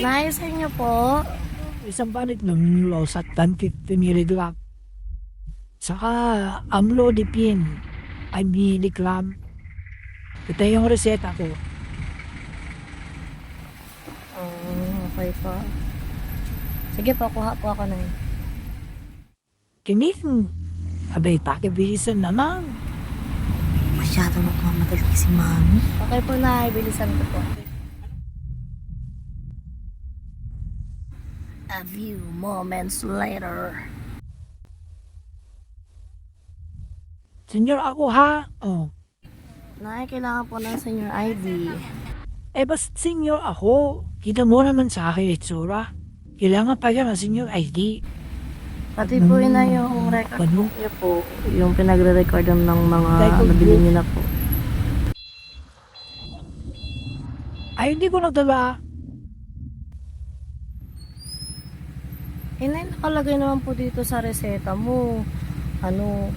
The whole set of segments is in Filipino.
Nay, sa inyo po. Isang banit ng los at 150 mg. Saka amlodipine, ay milligram. Ito yung reseta ko. Oh, okay po. Sige po, kuha po ako, Nay. Kinin, abay takibilisan naman. Masyado nagmamadali si Mami. Okay po, Nay. Bilisan ko po. A few moments later. Senyor ako ha? Oh. Nay, kailangan po ng senior ID. Eh basta senyor ako. Kita mo naman sa akin itsura. Kailangan pa yan ang senyor ID. Pati po yun na yung record Ano? niyo po. Yung pinagre-record ng mga Record nabili niyo na po. Ay, hindi ko nagdala. Eh, Nay, nakalagay naman po dito sa reseta mo. Ano,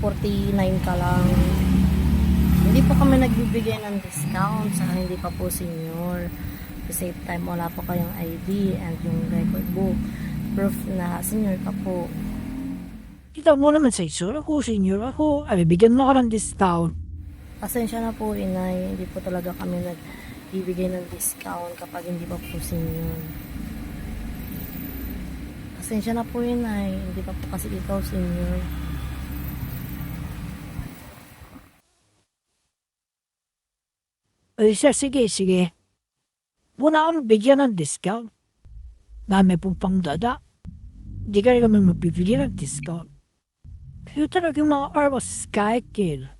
49 ka lang. Hindi po kami nagbibigay ng discount sa hindi pa po senior. At the same time, wala po kayong ID and yung record book. Proof na senior ka po. Kita mo naman sa itsura ko, senyor ako. Ay, bigyan mo ako ng discount. Pasensya na po, inay. Hindi po talaga kami nagbibigay ng discount kapag hindi pa po senior. Pasensya na po, inay. Hindi pa po kasi ikaw senior. Ay, siya, sige, sige. Muna akong bigyan ng discount. Dami pong pangdada. Hindi ka rin kami mapibigyan ng discount. Pero talagang mga armas sky kill.